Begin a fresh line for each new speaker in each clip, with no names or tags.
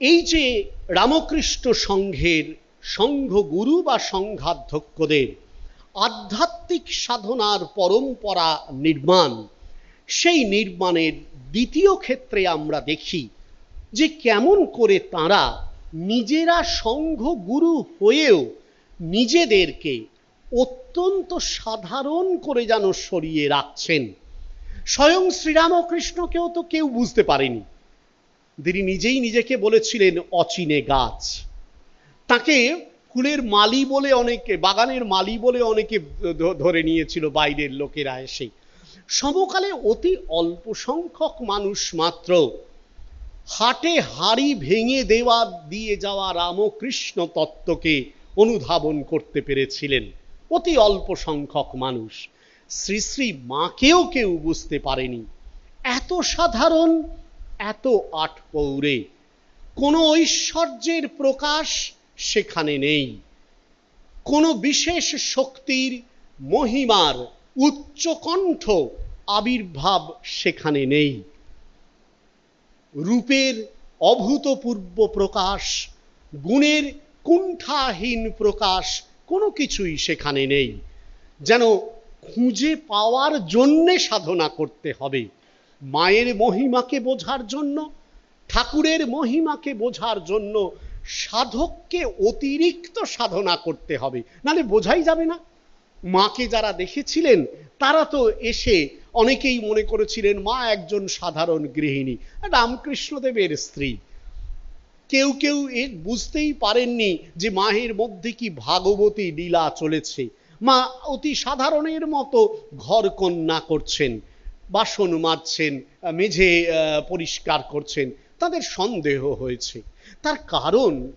এই যে রামকৃষ্ণ সংঘের সংঘ গুরু বা সংঘাধ্যক্ষদের আধ্যাত্মিক সাধনার পরম্পরা নির্মাণ, সেই নির্মাণের দ্বিতীয় ক্ষেত্রে আমরা দেখি যে কেমন করে তারা নিজেরা সংঘ গুরু হয়েও নিজেদেরকে অত্যন্ত সাধারণ করে যেন সরিয়ে রাখছেন। স্বয়ং শ্রীরামকৃষ্ণকেও তো কেউ বুঝতে পারেনি। তিনি নিজেই নিজেকে বলেছিলেন, অচিনে গাছ। তাকে ফুলের মালি বলে অনেকে, বাগানের মালি বলে অনেকে ধরে নিয়েছিল বাইরের লোকেরা এসে। সমকালে অতি অল্প সংখ্যক মানুষ মাত্র হাটে হাড়ি ভেঙে দেওয়া দিয়ে যাওয়া রামকৃষ্ণ তত্ত্বকে অনুধাবন করতে পেরেছিলেন অতি অল্প সংখ্যক মানুষ। শ্রী শ্রী মাকেও কেউ বুঝতে পারেনি। এত সাধারণ এত আট পৌরে। কোনো ঐশ্বর্যের প্রকাশ সেখানে নেই। কোনো বিশেষ শক্তির মহিমার উচ্চকণ্ঠ আবির্ভাব সেখানে নেই। রূপের অভূতপূর্ব প্রকাশ, গুণের কুণ্ঠাহীন প্রকাশ কোনো কিছুই সেখানে নেই। যেন খুঁজে পাওয়ার জন্যে সাধনা করতে হবে। মায়ের মহিমাকে বোঝার জন্য, ঠাকুরের মহিমাকে বোঝার জন্য সাধককে অতিরিক্ত সাধনা করতে হবে। নালে বোঝাই যাবে না। মাকে যারা দেখেছিলেন, তারা তো এসে অনেকেই মনে করেছিলেন, মা একজন সাধারণ গৃহিণী, রামকৃষ্ণদেবের স্ত্রী। কেউ কেউ এ বুঝতেই পারেননি যে মায়ের মধ্যে কি ভাগবতী লীলা চলেছে। মা অতি সাধারণের মতো ঘর কন্যা করছেন। বাসন মাজছেন মেঝে পরিষ্কার করছেন। তাদের সন্দেহ হয়েছে। তার কারণ,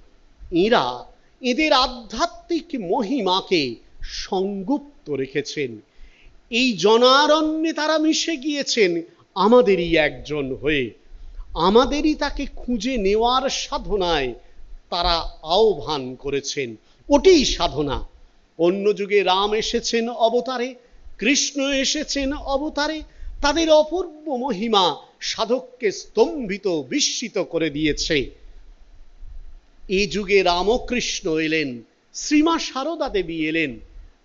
এরা এদের আধ্যাত্মিক মহিমাকে সংগুপ্ত রেখেছেন। এই জনারণ্যে তারা মিশে গিয়েছেন আমাদেরই একজন হয়ে। আমাদেরই তাকে খুঁজে নেওয়ার সাধনায় তারা আহ্বান করেছেন। ওটিই সাধনা। অন্য যুগে রাম এসেছেন অবতারে, কৃষ্ণ এসেছেন অবতারে তাদের অপূর্ব মহিমা সাধককে স্তম্ভিত, বিস্মিত করে দিয়েছে। এ যুগে রামকৃষ্ণ এলেন, শ্রীমা সারদা দেবী এলেন।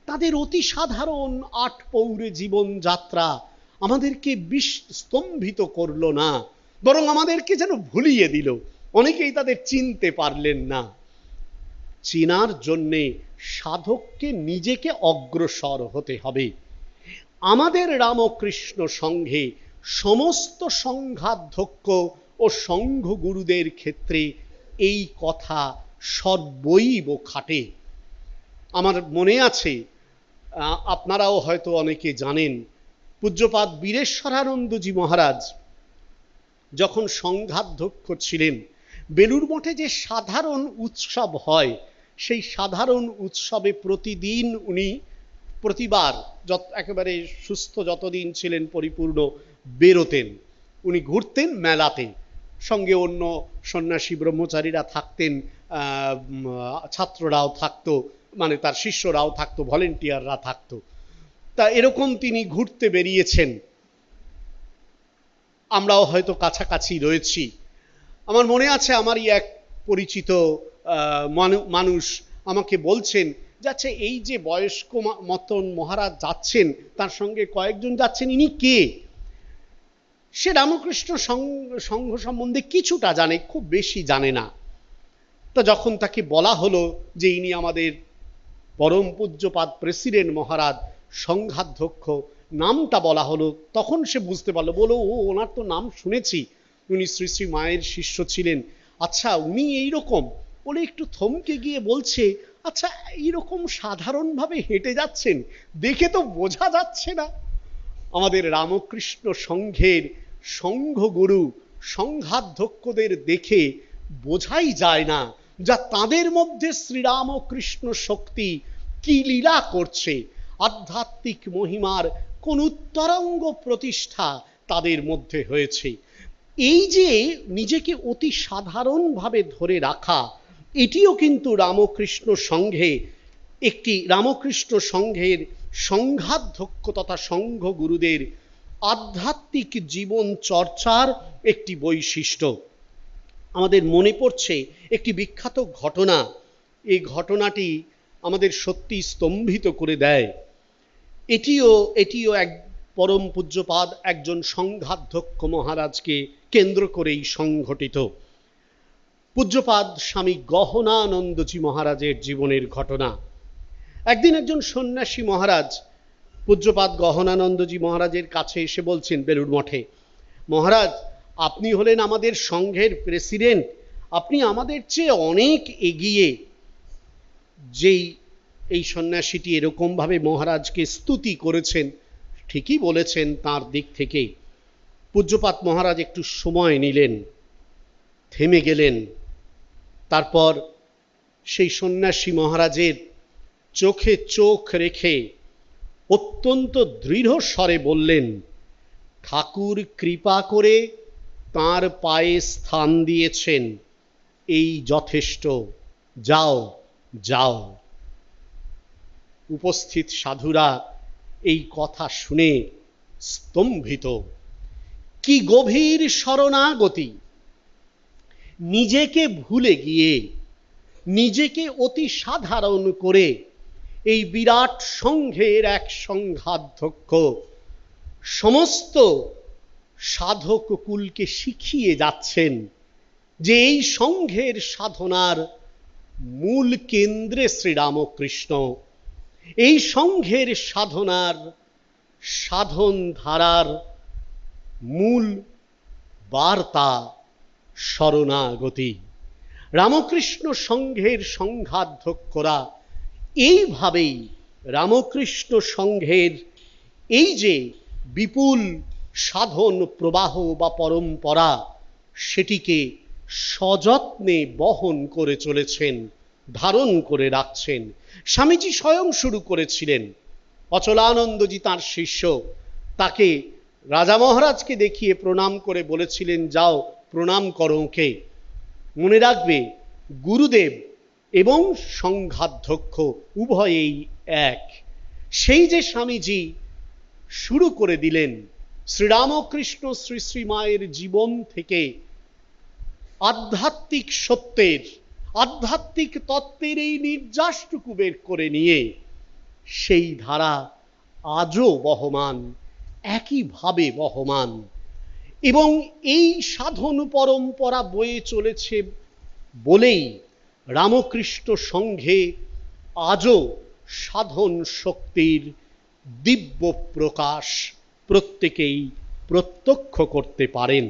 তাদের অতি সাধারণ আট পৌরে জীবনযাত্রা আমাদেরকে বিষ স্তম্ভিত করল না, বরং আমাদেরকে যেন ভুলিয়ে দিল। অনেকেই তাদের চিনতে পারলেন না। চেনার জন্যে সাধককে নিজেকে অগ্রসর হতে হবে। আমাদের রামকৃষ্ণ সংঘে সমস্ত সংঘাধ্যক্ষ ও সংঘ গুরুদের ক্ষেত্রে এই কথা সর্বৈব খাটে। আমার মনে আছে আপনারাও হয়তো অনেকে জানেন পূজ্যপাত বীরেশ্বরানন্দজি মহারাজ যখন সংঘাধ্যক্ষ ছিলেন, বেলুর মঠে যে সাধারণ উৎসব হয়, সেই সাধারণ উৎসবে প্রতিদিন উনি প্রতিবার যত, একেবারে সুস্থ যতদিন ছিলেন, পরিপূর্ণ বেরোতেন, উনি ঘুরতেন মেলাতে সঙ্গে অন্য সন্ন্যাসী, ব্রহ্মচারীরা থাকতেন ছাত্ররাও থাকতো মানে তার শিষ্যরাও থাকতো, ভলেন্টিয়াররা থাকতো। তা এরকম তিনি ঘুরতে বেরিয়েছেন। আমরাও হয়তো কাছাকাছি রয়েছি। আমার মনে আছে, আমারই এক পরিচিত মানুষ আমাকে বলছেন যাচ্ছে, এই যে বয়স্ক মতন মহারাজ যাচ্ছেন, তার সঙ্গে কয়েকজন যাচ্ছেন, ইনি কে? সে রামকৃষ্ণ সংঘ সম্বন্ধে কিছুটা জানে, খুব বেশি জানে না। তা যখন তাকে বলা হলো যে ইনি আমাদের পরম পূজ্যপাদ প্রেসিডেন্ট মহারাজ, সংঘাধ্যক্ষ, নামটা বলা হলো, তখন সে বুঝতে পারল, বলো, ও, ওনার তো নাম শুনেছি, উনি শ্রী শ্রী মায়ের শিষ্য ছিলেন। আচ্ছা উনি এই রকম বলে একটু থমকে গিয়ে বলছে আচ্ছা এইরকম সাধারণভাবে হেঁটে যাচ্ছেন, দেখে তো বোঝা যাচ্ছে না। আমাদের রামকৃষ্ণ সংঘের সংঘগুরু, সংঘাধ্যক্ষদের দেখে বোঝাই যায় না যা তাদের মধ্যে শ্রীরামকৃষ্ণ শক্তি কি লীলা করছে। আধ্যাত্মিক মহিমার কোন উত্তরঙ্গ প্রতিষ্ঠা তাদের মধ্যে হয়েছে। এই যে নিজেকে অতি সাধারণভাবে ধরে রাখা এটিও কিন্তু রামকৃষ্ণ সংঘে একটি রামকৃষ্ণ সংঘের সংঘাধ্যক্ষ তথা সংঘ গুরুদের আধ্যাত্মিক জীবন চর্চার একটি বৈশিষ্ট্য। আমাদের মনে পড়ছে একটি বিখ্যাত ঘটনা। এই ঘটনাটি আমাদের সত্যি স্তম্ভিত করে দেয়। এটিও এটিও এক পরম পূজ্যপাদ, একজন সংঘাধ্যক্ষ মহারাজকে কেন্দ্র করেই সংঘটিত। পূজ্যপাদ স্বামী গহনানন্দজি মহারাজের জীবনের ঘটনা। একদিন একজন সন্ন্যাসী মহারাজ পূজ্যপাদ গহনানন্দজি মহারাজের কাছে এসে বলছেন বেলুর মঠে, মহারাজ, আপনি হলেন আমাদের সংঘের প্রেসিডেন্ট, আপনি আমাদের চেয়ে অনেক এগিয়ে। যেই এই সন্ন্যাসীটি এরকমভাবে মহারাজকে স্তুতি করেছেন, ঠিকই বলেছেন তার দিক থেকে। পূজ্যপাত মহারাজ একটু সময় নিলেন, থেমে গেলেন। তারপর সেই সন্ন্যাসী মহারাজের চোখে চোখ রেখে অত্যন্ত দৃঢ় স্বরে বললেন, ঠাকুর কৃপা করে তার পায়ে স্থান দিয়েছেন। এই যথেষ্ট। যাও যাও। উপস্থিত সাধুরা এই কথা শুনে স্তম্ভিত। কি গভীর শরণাগতি! নিজেকে ভুলে গিয়ে, নিজেকে অতি সাধারণ করে এই বিরাট সংঘের এক সংঘাধ্যক্ষ সমস্ত সাধক কুলকে শিখিয়ে যাচ্ছেন যে এই সংঘের সাধনার মূল কেন্দ্রে শ্রীরামকৃষ্ণ। এই সংঘের সাধনার সাধন ধারার মূল বার্তা শরণাগতি। রামকৃষ্ণ সংঘের সংঘাধ্যক্ষরা এইভাবেই রামকৃষ্ণ সংঘের এই যে বিপুল সাধন, প্রবাহ বা পরম্পরা, সেটিকে সযত্নে বহন করে চলেছেন, ধারণ করে রাখছেন। স্বামীজি স্বয়ং শুরু করেছিলেন। অচলানন্দজি তার শিষ্য, তাকে রাজা মহারাজকে দেখিয়ে প্রণাম করে বলেছিলেন, যাও প্রণাম করো ওকে। মনে রাখবে, গুরুদেব এবং সংঘাধ্যক্ষ উভয়েই এক। সেই যে স্বামীজি শুরু করে দিলেন, শ্রীরামকৃষ্ণ শ্রী শ্রীমায়ের জীবন থেকে আধ্যাত্মিক সত্যের, আধ্যাত্মিক তত্ত্বের এই নির্যাসটুকু বের করে নিয়ে, সেই ধারা আজও বহমান, একইভাবে বহমান। এবং এই সাধন পরম্পরা বয়ে চলেছে বলেই রামকৃষ্ণ সঙ্ঘে আজও সাধন শক্তির দিব্য প্রকাশ প্রত্যেকেই প্রত্যক্ষ করতে পারেন।